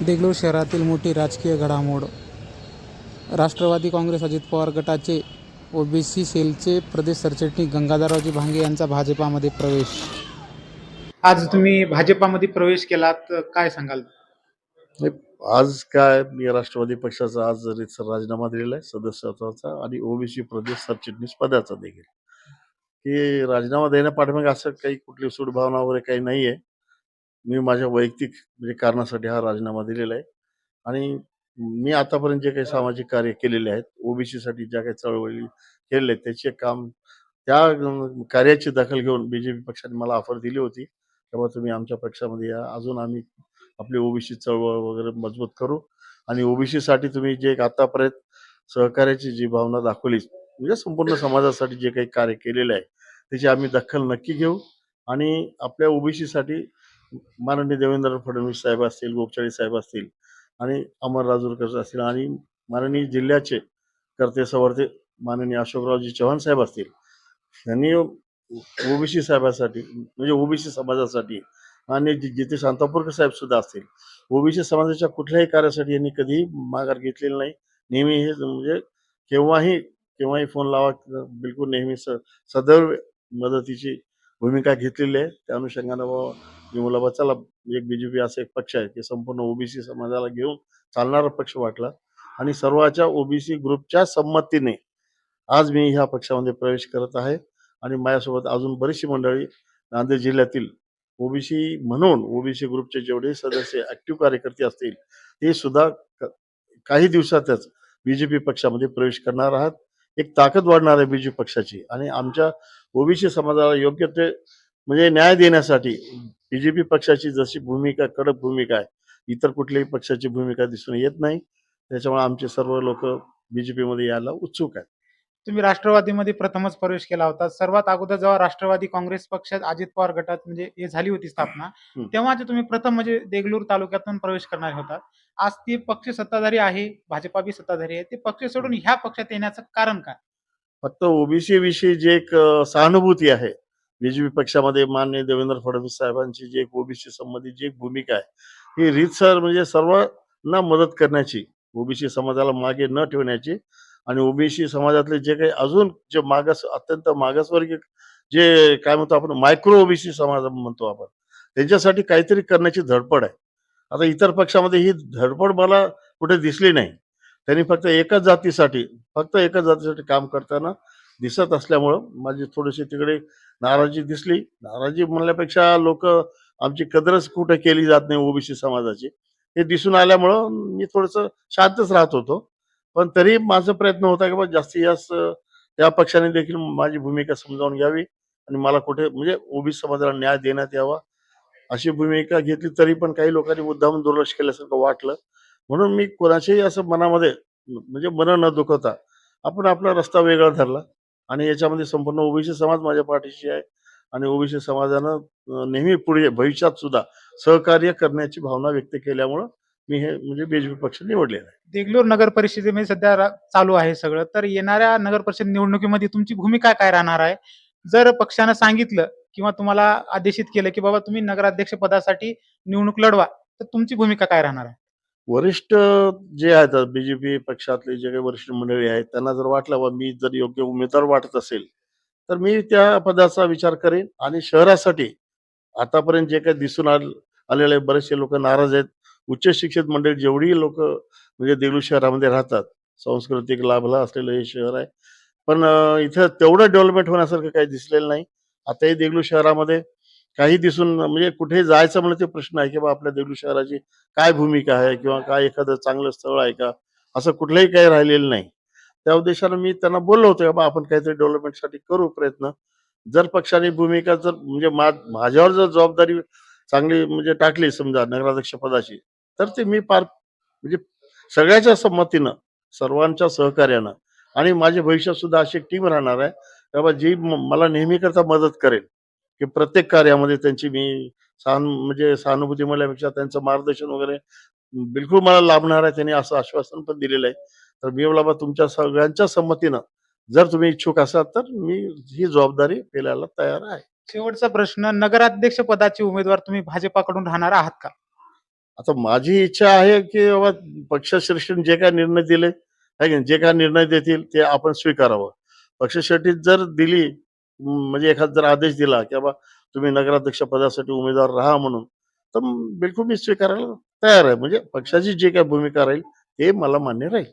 देगलूर शहरातील मोठी राजकीय घडामोड. राष्ट्रवादी काँग्रेस अजित पवार गटाचे ओबीसी सेलचे प्रदेश सरचिटणीस गंगाधररावजी भांगे यांचा भाजपामध्ये प्रवेश. आज तुम्ही भाजपामध्ये प्रवेश केलात काय सांगाल? नाही, आज काय मी राष्ट्रवादी पक्षाचा आज रितसर राजीनामा दिलेला आहे सदस्यत्वाचा आणि ओबीसी प्रदेश सरचिटणीस पदाचा देखील. की राजीनामा देण्यापाठीमागे असं काही कुठली सूडभावना वगैरे काही नाही आहे मी माझ्या वैयक्तिक म्हणजे कारणासाठी हा राजीनामा दिलेला आहे. आणि मी आतापर्यंत जे काही सामाजिक कार्य केलेले आहेत ओबीसीसाठी ज्या काही चळवळी केलेल्या आहेत त्याचे काम त्या कार्याची दखल घेऊन बीजेपी पक्षाने मला ऑफर दिली होती. तेव्हा तुम्ही आमच्या पक्षामध्ये या. अजून आम्ही आपली ओबीसी चळवळ वगैरे मजबूत करू. आणि ओबीसीसाठी तुम्ही जे एक आतापर्यंत सहकार्याची जी भावना दाखवली म्हणजे संपूर्ण समाजासाठी जे काही कार्य केलेलं आहे त्याची आम्ही दखल नक्की घेऊ. आणि आपल्या ओबीसीसाठी साठी माननीय देवेंद्र फडणवीस साहेब असतील गोपचाळी साहेब असतील आणि अमर राजूरकर असतील आणि माननीय जिल्ह्याचे कर्ते सवर्ते माननीय अशोकरावजी चव्हाण साहेब असतील. यांनी ओबीसी साहेबासाठी म्हणजे ओबीसी समाजासाठी आणि जिथे शांतापूरकर साहेब सुद्धा असतील. ओबीसी समाजाच्या कुठल्याही कार्यासाठी यांनी कधीही माघार घेतलेली नाही. नेहमी हे म्हणजे केव्हाही केव्हाही फोन लावा बिलकुल नेहमी स सदैव मदतीची भूमिका घेतलेली आहे. त्या अनुषंगानं बाबा मी मला चला एक बीजेपी असा एक पक्ष आहे की संपूर्ण ओबीसी समाजाला घेऊन चालणारा पक्ष वाटला आणि सर्वाच्या ओबीसी ग्रुपच्या संमतीने आज मी ह्या पक्षामध्ये प्रवेश करत आहे आणि माझ्यासोबत अजून बरीचशी मंडळी नांदेड जिल्ह्यातील ओबीसी म्हणून ओबीसी ग्रुपचे जेवढे सदस्य ऍक्टिव्ह कार्यकर्ते असतील ते सुद्धा काही दिवसातच बीजेपी पक्षामध्ये प्रवेश करणार आहात. एक ताकद वाढणार आहे बीजेपी पक्षाची आणि आमच्या ओबीसी समाजाला योग्य ते म्हणजे न्याय देण्यासाठी बीजेपी पक्षाची जशी भूमिका कडक भूमिका आहे इतर कुठल्याही पक्षाची भूमिका दिसून येत नाही. त्याच्यामुळे आमचे सर्व लोक बीजेपी मध्ये यायला उत्सुक आहेत. तुम्ही राष्ट्रवादीमध्ये प्रथमच प्रवेश केला होता. सर्वात अगोदर जेव्हा राष्ट्रवादी काँग्रेस पक्षात अजित पवार गटात म्हणजे हे झाली होती स्थापना. तेव्हा जे तुम्ही प्रथम म्हणजे देगलूर तालुक्यातून प्रवेश करणार होता. आज ते पक्ष सत्ताधारी आहे भाजपा बी सत्ताधारी आहे. ते पक्ष सोडून ह्या पक्षात येण्याचं कारण काय? फक्त ओबीसी विषयी जे एक सहानुभूती आहे बीजेपी पक्षामध्ये मान्य देवेंद्र फडणवीस साहेबांची जी एक ओबीसी संबंधित जी एक भूमिका आहे ही रीतसर म्हणजे सर्वांना मदत करण्याची ओबीसी समाजाला मागे न ठेवण्याची आणि ओबीसी समाजातले जे काही अजून जे मागास अत्यंत मागासवर्गीय जे काय म्हणतो आपण मायक्रो ओबीसी समाज म्हणतो आपण त्यांच्यासाठी काहीतरी करण्याची धडपड आहे. आता इतर पक्षामध्ये ही धडपड मला कुठे दिसली नाही. त्यांनी फक्त एकाच जातीसाठी फक्त एकाच जातीसाठी काम करताना दिसत असल्यामुळं माझी थोडीशी तिकडे नाराजी दिसली. नाराजी म्हणल्यापेक्षा लोक आमची कदरच कुठं केली जात नाही ओबीसी समाजाची. हे दिसून आल्यामुळं मी थोडस शांतच राहत होतो. पण तरी माझा प्रयत्न होता की बा जास्तीत जास्त त्या पक्षाने देखील माझी भूमिका समजावून घ्यावी आणि मला कुठे म्हणजे ओबीसी समाजाला न्याय देण्यात यावा अशी भूमिका घेतली तरी पण काही लोकांनी मुद्दाम दुर्लक्ष केल्यासारखं वाटलं. म्हणून मी कोणाच्याही असं मनामध्ये म्हणजे मन न दुखवता आपण आपला रस्ता वेगळा धरला. आणि याच्यामध्ये संपूर्ण ओबीसी समाज माझ्या पाठीशी आहे. आणि ओबीसी समाजानं नेहमी पुढे भविष्यात सुद्धा सहकार्य करण्याची भावना व्यक्त केल्यामुळं मी हे म्हणजे बीजेपी पक्ष निवडलेला आहे. देगलूर नगर परिषदेमध्ये सध्या रा- चालू आहे सगळं. तर येणाऱ्या नगर परिषद निवडणुकीमध्ये तुमची भूमिका काय राहणार आहे? जर पक्षानं सांगितलं किंवा तुम्हाला आदेशित केलं की बाबा तुम्ही नगराध्यक्ष पदासाठी निवडणूक लढवा तर तुमची भूमिका काय राहणार आहे? वरिष्ठ जे आहेत बीजेपी पक्षातले जे काही वरिष्ठ मंडळी आहेत त्यांना जर वाटलं बा मी जर योग्य उमेदवार वाटत असेल तर मी त्या पदाचा विचार करेन आणि शहरासाठी आतापर्यंत जे काही दिसून आल आलेले बरेचसे लोक नाराज आहेत. उच्च शिक्षित मंडळी जेवढी लोक म्हणजे देगलू शहरामध्ये राहतात सांस्कृतिक लाभला असलेलं हे शहर आहे. पण इथं तेवढं डेव्हलपमेंट होण्यासारखं काही दिसलेलं नाही. आताही देगलू शहरामध्ये काही दिसून म्हणजे कुठे जायचं म्हणलं ते प्रश्न आहे की आपल्या देगलूर शहराची काय भूमिका आहे किंवा काय एखादं चांगलं स्थळ आहे का? असं कुठलंही काही राहिलेलं नाही. त्या उद्देशानं मी त्यांना बोललो होतो बाबा आपण काहीतरी डेव्हलपमेंटसाठी करू प्रयत्न. जर पक्षाने भूमिका जर म्हणजे माझ्यावर जर जबाबदारी चांगली म्हणजे टाकली समजा नगराध्यक्ष पदाची तर ते मी पार म्हणजे सगळ्याच्या संमतीनं सर्वांच्या सहकार्यानं आणि माझे भविष्यात सुद्धा अशी एक टीम राहणार आहे. बाबा जी मला नेहमी करता मदत करेल की प्रत्येक कार्यामध्ये त्यांची मी सहान म्हणजे सहानुभूती म्हणल्यापेक्षा त्यांचं मार्गदर्शन वगैरे बिलकुल मला लाभणार आहे त्यांनी असं आश्वासन पण दिलेलं आहे. तर मी बाबा तुमच्या सगळ्यांच्या संमतीनं जर तुम्ही इच्छुक असाल तर मी ही जबाबदारी पेलायला तयार आहे. शेवटचा प्रश्न नगराध्यक्ष पदाचे उमेदवार तुम्ही भाजपाकडून राहणार आहात का? आता माझी इच्छा आहे की बाबा पक्षश्रेष्ठीने जे काय निर्णय दिले आहे की जे काय निर्णय देतील ते आपण स्वीकारावं. पक्षश्रेष्ठी जर दिली म्हणजे एखादा जर आदेश दिला की बाबा तुम्ही नगराध्यक्ष पदासाठी उमेदवार राहा म्हणून तर बिलकुल मी स्वीकारायला तयार आहे. म्हणजे पक्षाची जी काय भूमिका राहील ते मला मान्य राहील.